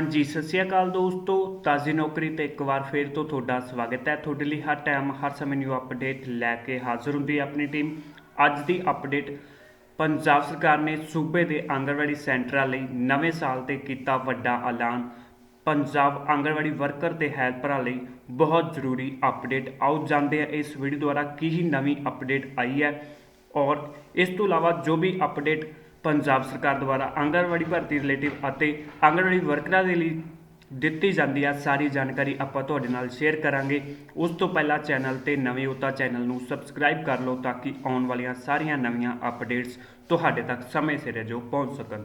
ਹਾਂਜੀ, ਸਤਿ ਸ਼੍ਰੀ ਅਕਾਲ ਦੋਸਤੋ। ਤਾਜ਼ੀ ਨੌਕਰੀ ਤੇ ਇੱਕ ਵਾਰ ਫੇਰ ਤੋਂ ਤੁਹਾਡਾ ਸਵਾਗਤ ਹੈ। ਤੁਹਾਡੇ ਲਈ ਹਰ ਟਾਈਮ, ਹਰ ਸਮੇਂ ਨਿਊ ਅਪਡੇਟ ਲੈ ਕੇ ਹਾਜ਼ਰ ਹੁੰਦੀ ਹੈ ਆਪਣੀ ਟੀਮ ਅੱਜ ਦੀ ਅਪਡੇਟ ਪੰਜਾਬ ਸਰਕਾਰ ਨੇ ਸੂਬੇ ਦੇ ਆਂਗਣਵਾੜੀ ਸੈਂਟਰਾਂ ਲਈ ਨਵੇਂ ਸਾਲ ਤੇ ਕੀਤਾ ਵੱਡਾ ਐਲਾਨ। ਪੰਜਾਬ ਆਂਗਣਵਾੜੀ ਵਰਕਰ ਤੇ ਹੈਲਪਰਾਂ ਲਈ ਬਹੁਤ ਜ਼ਰੂਰੀ ਅਪਡੇਟ ਆਓ ਜਾਂਦੇ ਹਾਂ ਇਸ ਵੀਡੀਓ ਦੁਆਰਾ ਕੀ ਹੀ ਨਵੀਂ ਅਪਡੇਟ ਆਈ ਹੈ। ਔਰ ਇਸ ਤੋਂ ਇਲਾਵਾ ਜੋ ਵੀ ਅਪਡੇਟ ਪੰਜਾਬ ਸਰਕਾਰ ਦੁਆਰਾ ਆਂਗਣਵਾੜੀ ਭਰਤੀ ਰਿਲੇਟਿਵ ਅਤੇ ਆਂਗਣਵਾੜੀ ਵਰਕਰਾਂ ਦੇ ਲਈ ਦਿੱਤੀ ਜਾਂਦੀ ਆ ਸਾਰੀ ਜਾਣਕਾਰੀ ਆਪਾਂ ਤੁਹਾਡੇ ਨਾਲ ਸ਼ੇਅਰ ਕਰਾਂਗੇ। ਉਸ ਤੋਂ ਪਹਿਲਾਂ ਚੈਨਲ ਤੇ ਨਵੇਂ ਹੋ ਤਾਂ ਚੈਨਲ ਨੂੰ ਸਬਸਕ੍ਰਾਈਬ ਕਰ ਲਓ ਤਾਂ ਕਿ ਆਉਣ ਵਾਲੀਆਂ ਸਾਰੀਆਂ ਨਵੀਆਂ ਅਪਡੇਟਸ ਤੁਹਾਡੇ ਤੱਕ ਸਮੇਂ ਸਿਰ ਜੋ ਪਹੁੰਚ ਸਕਣ।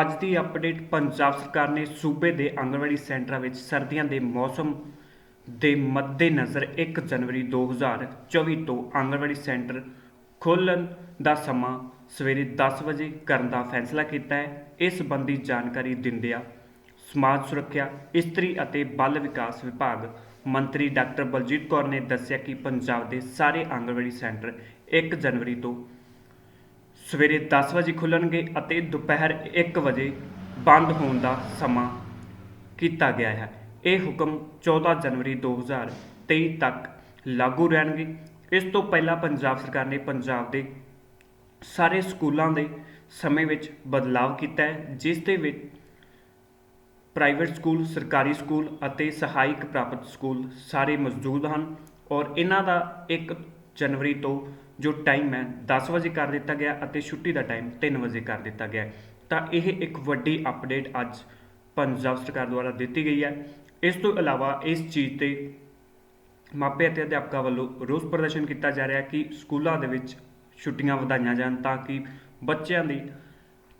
ਅੱਜ ਦੀ ਅਪਡੇਟ ਪੰਜਾਬ ਸਰਕਾਰ ਨੇ ਸੂਬੇ ਦੇ ਆਂਗਣਵਾੜੀ ਸੈਂਟਰਾਂ ਵਿੱਚ ਸਰਦੀਆਂ ਦੇ ਮੌਸਮ ਦੇ ਮੱਦੇਨਜ਼ਰ 1 ਜਨਵਰੀ 2024 ਤੋਂ ਆਂਗਣਵਾੜੀ ਸੈਂਟਰ ਖੋਲਣ ਦਾ ਸਮਾਂ ਸਵੇਰੇ 10 ਵਜੇ ਕਰਨ ਦਾ ਫੈਸਲਾ ਕੀਤਾ ਹੈ। ਇਸ ਸੰਬੰਧੀ ਜਾਣਕਾਰੀ ਦਿੰਦਿਆਂ ਸਮਾਜ ਸੁਰੱਖਿਆ, ਇਸਤਰੀ ਅਤੇ ਬਾਲ ਵਿਕਾਸ ਵਿਭਾਗ ਮੰਤਰੀ ਡਾਕਟਰ ਬਲਜੀਤ ਕੌਰ ਨੇ ਦੱਸਿਆ ਕਿ ਪੰਜਾਬ ਦੇ ਸਾਰੇ ਆਂਗਣਵਾੜੀ ਸੈਂਟਰ 1 ਜਨਵਰੀ ਤੋਂ ਸਵੇਰੇ 10 ਵਜੇ ਖੁੱਲਣਗੇ ਅਤੇ ਦੁਪਹਿਰ 1 ਵਜੇ ਬੰਦ ਹੋਣ ਦਾ ਸਮਾਂ ਕੀਤਾ ਗਿਆ ਹੈ। ਇਹ ਹੁਕਮ 14 ਜਨਵਰੀ 2023 ਤੱਕ ਲਾਗੂ ਰਹਿਣਗੇ। ਇਸ ਤੋਂ ਪਹਿਲਾਂ ਪੰਜਾਬ ਸਰਕਾਰ ਨੇ ਪੰਜਾਬ ਦੇ ਸਾਰੇ ਸਕੂਲਾਂ ਦੇ ਸਮੇਂ ਵਿੱਚ ਬਦਲਾਅ ਕੀਤਾ ਹੈ, ਜਿਸ ਦੇ ਵਿੱਚ ਪ੍ਰਾਈਵੇਟ ਸਕੂਲ, ਸਰਕਾਰੀ ਸਕੂਲ ਅਤੇ ਸਹਾਇਕ ਪ੍ਰਾਪਤ ਸਕੂਲ ਸਾਰੇ ਮੌਜੂਦ ਹਨ ਔਰ ਇਹਨਾਂ ਦਾ 1 ਜਨਵਰੀ ਤੋਂ ਜੋ ਟਾਈਮ ਹੈ 10 ਵਜੇ ਕਰ ਦਿੱਤਾ ਗਿਆ ਅਤੇ ਛੁੱਟੀ ਦਾ ਟਾਈਮ 3 ਵਜੇ ਕਰ ਦਿੱਤਾ ਗਿਆ ਤਾਂ ਇਹ ਇੱਕ ਵੱਡੀ ਅਪਡੇਟ ਅੱਜ ਪੰਜਾਬ ਸਰਕਾਰ ਦੁਆਰਾ ਦਿੱਤੀ ਗਈ ਹੈ। ਇਸ ਤੋਂ ਇਲਾਵਾ ਇਸ ਚੀਜ਼ ਤੇ ਮਾਪੇ ਅਤੇ ਅਧਿਆਪਕਾਂ ਵੱਲੋਂ ਰੋਸ ਪ੍ਰਦਰਸ਼ਨ ਕੀਤਾ ਜਾ ਰਿਹਾ ਹੈ ਕਿ ਸਕੂਲਾਂ ਦੇ ਵਿੱਚ ਛੁੱਟੀਆਂ ਵਧਾਈਆਂ ਜਾਣ ਤਾਂ ਕਿ ਬੱਚਿਆਂ ਦੀ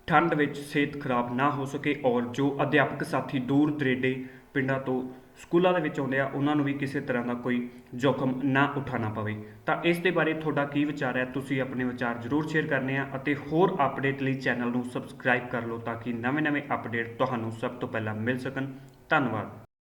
ਠੰਡ ਵਿੱਚ ਸਿਹਤ ਖਰਾਬ ਨਾ ਹੋ ਸਕੇ ਔਰ ਜੋ ਅਧਿਆਪਕ ਸਾਥੀ ਦੂਰ ਦਰੇਡੇ ਪਿੰਡਾਂ ਤੋਂ ਸਕੂਲਾਂ ਦੇ ਵਿੱਚ ਆਉਂਦੇ ਆ, ਉਹਨਾਂ ਨੂੰ ਵੀ ਕਿਸੇ ਤਰ੍ਹਾਂ ਦਾ ਕੋਈ ਜੋਖਮ ਨਾ ਉਠਾਉਣਾ ਪਵੇ। ਤਾਂ ਇਸ ਦੇ ਬਾਰੇ ਤੁਹਾਡਾ ਕੀ ਵਿਚਾਰ ਹੈ? ਤੁਸੀਂ ਆਪਣੇ ਵਿਚਾਰ ਜ਼ਰੂਰ ਸ਼ੇਅਰ ਕਰਨੇ ਆ ਅਤੇ ਹੋਰ ਅਪਡੇਟ ਲਈ ਚੈਨਲ ਨੂੰ ਸਬਸਕ੍ਰਾਈਬ ਕਰ ਲਓ ਤਾਂ ਕਿ ਨਵੇਂ-ਨਵੇਂ ਅਪਡੇਟ ਤੁਹਾਨੂੰ ਸਭ ਤੋਂ ਪਹਿਲਾਂ ਮਿਲ ਸਕਣ। ਧੰਨਵਾਦ।